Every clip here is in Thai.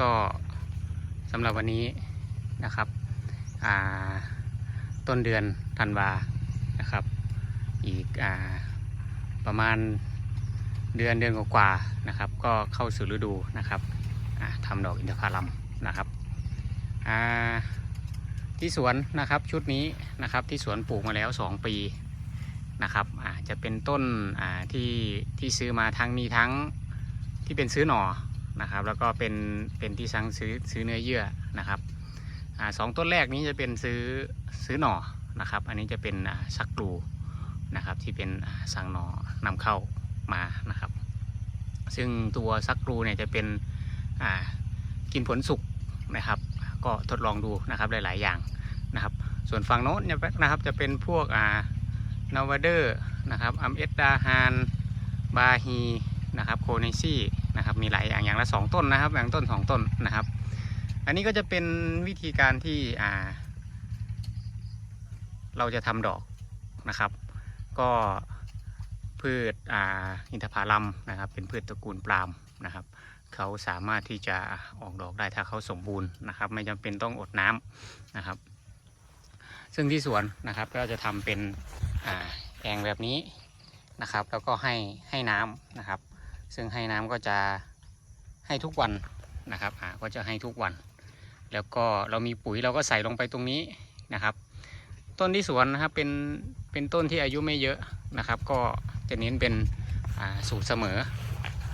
ก็สำหรับวันนี้นะครับต้นเดือนธันวานะครับ อีกอประมาณเดือนเดือนกว่าๆนะครับ ก็เข้าสู่ฤดูนะครับทำดอกอินทผลัมนะครับที่สวนนะครับชุดนี้นะครับที่สวนปลูกมาแล้ว 2 ปีนะครับอาจะเป็นต้นที่ที่ซื้อมาทั้งมีทั้งที่เป็นซื้อหน่อ นะครับ แล้วก็เป็นเป็นที่สั่งซื้อซื้อเนื้อเยื่อนะครับอาสองต้นแรกนี้จะเป็นซื้อซื้อหน่อนะครับ อันนี้จะเป็นชักกลูนะครับที่เป็นสั่งหนอนำเข้ามานะครับ ซึ่งตัวซักกรูเนี่ยจะเป็นอ่ากินผลสุกนะครับ ก็ทดลองดูนะครับหลาย ๆ อย่างนะครับ ส่วนฝั่งโน้นเนี่ยนะครับจะเป็นพวกอ่านาวเดอร์นะครับอัมเอสดาฮานบาฮีนะครับโคเนซี่ นะครับ มีหลายอย่างอย่างละสองต้นนะครับ อย่างต้นสองต้นนะครับ อันนี้ก็จะเป็นวิธีการที่อ่า เราจะทำดอกนะครับ ก็พืชอ่าอินทผลัมนะครับ เป็นพืชตระกูลปลาล์มนะครับเขาสามารถที่จะออกดอกได้ถ้าเขาสมบูรณ์นะครับ ไม่จำเป็นต้องอดน้ำนะครับ ซึ่งที่สวนนะครับก็จะทำเป็นอ่าแองแบบนี้นะครับ แล้วก็ให้ให้น้ำนะครับ ซึ่งให้น้ำก็จะให้ทุกวันนะครับอ่าก็จะให้ทุกวัน แล้วก็เรามีปุ๋ยเราก็ใส่ลงไปตรงนี้นะครับ ต้นที่สวนนะครับเป็นเป็นต้นที่อายุไม่เยอะนะครับ ก็จะเน้นเป็นอ่าสูตรเสมอ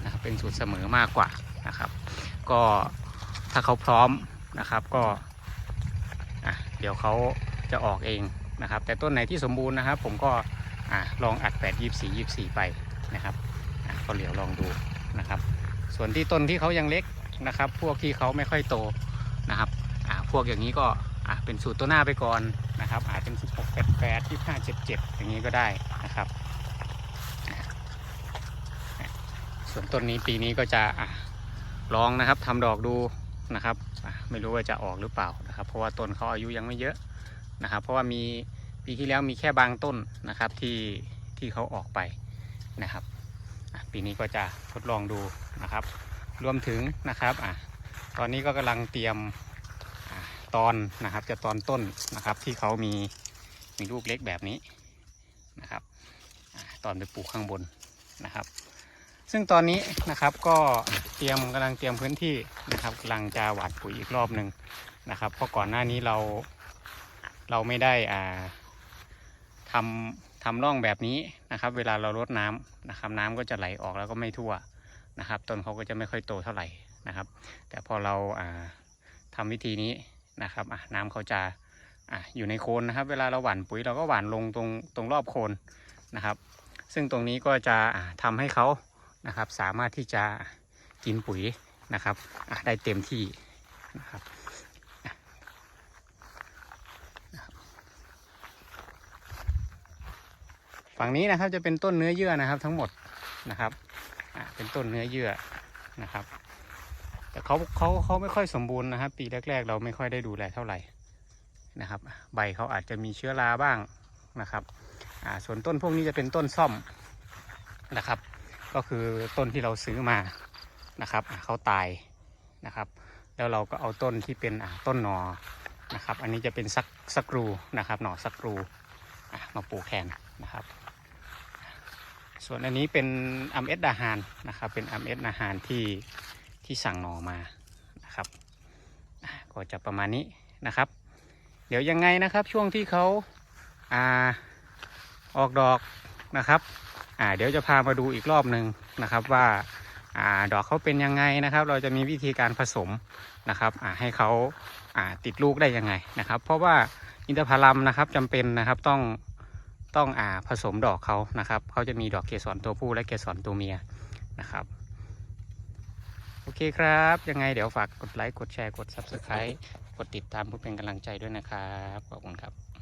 นะครับเป็นสูตรเสมอมากกว่านะครับ ก็ถ้าเขาพร้อมนะครับก็อะเดี๋ยวเขาจะออกเองนะครับ แต่ต้นไหนที่สมบูรณ์นะครับ ผมก็อะลองอัดแปดยี่สี่ยี่สี่ไปนะครับ ก็เหลียวลองดูนะครับ ส่วนที่ต้นที่เขายังเล็กนะครับ พวกที่เขาไม่ค่อยโตนะครับพวกอย่างนี้ก็เป็นสูตรตัวหน้าไปก่อนนะครับ อาจเป็นสิบหกแปดแปดยี่ห้าเจ็ดเจ็ดอย่างนี้ก็ได้นะครับ ส่วนต้นนี้ปีนี้ก็จะอลองนะครับทำดอกดูนะครับไม่รู้ว่าจะออกหรือเปล่านะครับ เพราะว่าต้นเขาอายุยังไม่เยอะนะครับ เพราะว่ามีปีที่แล้วมีแค่บางต้นนะครับที่ที่เขาออกไปนะครับ ปีนี้ก็จะทดลองดูนะครับ รวมถึงนะครับอะตอนนี้ก็กำลังเตรียมตอนนะครับ จะตอนต้นนะครับที่เขามีมีลูกเล็กแบบนี้นะครับอตอนไปปลูกข้างบนนะครับ ซึ่งตอนนี้นะครับก็เตรียมกำลังเตรียมพื้นที่นะครับกำลังจะหว่านปุ๋ยอีกรอบหนึ่งนะครับ เพราะก่อนหน้านี้เราเราไม่ได้อ่า ทำทำร่องแบบนี้นะครับ เวลาเรารดน้ำนะครับ น้ำก็จะไหลออกแล้วก็ไม่ทั่วนะครับ ต้นเขาก็จะไม่ค่อยโตเท่าไหร่นะครับ แต่พอเราอ่าทำวิธีนี้นะครับน้ำเขาจะออยู่ในโคนนะครับ เวลาเราหว่านปุ๋ยเราก็หว่านลงตรงตรงรอบโคนนะครับ ซึ่งตรงนี้ก็จะอะทำให้เขานะครับ สามารถที่จะกินปุ๋ยนะครับได้เต็มที่นะครับอะนะครับ ฝั่งนี้นะครับจะเป็นต้นเนื้อเยื่อนะครับทั้งหมดนะครับเป็นต้นเนื้อเยื่อนะครับ แต่เขาเขาเขาไม่ค่อยสมบูรณ์นะครับ ปีแรก ๆ เราไม่ค่อยได้ดูแลเท่าไหร่นะครับ ใบเขาอาจจะมีเชื้อราบ้างนะครับส่วนต้นพวกนี้จะเป็นต้นซ่อมนะครับ ก็คือต้นที่เราซื้อมานะครับเขาตายนะครับ แล้วเราก็เอาต้นที่เป็นต้นหนอนะครับ อันนี้จะเป็นสักสักรูนะครับ หน่อสักรู มาปลูกแทนนะครับ ส่วนอันนี้เป็นอัมเอสดาฮานนะครับ เป็นอัมเอสดาฮานที่ที่สั่งหน่อมานะครับก็จะประมาณนี้นะครับ เดี๋ยวยังไงนะครับช่วงที่เขาอ่าออกดอกนะครับอ่าเดี๋ยวจะพามาดูอีกรอบหนึ่งนะครับว่าอ่าดอกเขาเป็นยังไงนะครับ เราจะมีวิธีการผสมนะครับอ่าให้เขาอ่าติดลูกได้ยังไงนะครับ เพราะว่าอินทผลัมนะครับจำเป็นนะครับต้อง ต้องอ่าผสมดอกเขานะครับเขาจะมีดอกเกสรตัวผู้และเกสรตัวเมียนะครับโอเคครับ ยังไงเดี๋ยวฝากกดไลค์ กดแชร์ กด Subscribe กดติดตามเพื่อเป็นกำลังใจด้วยนะครับ ขอบคุณครับ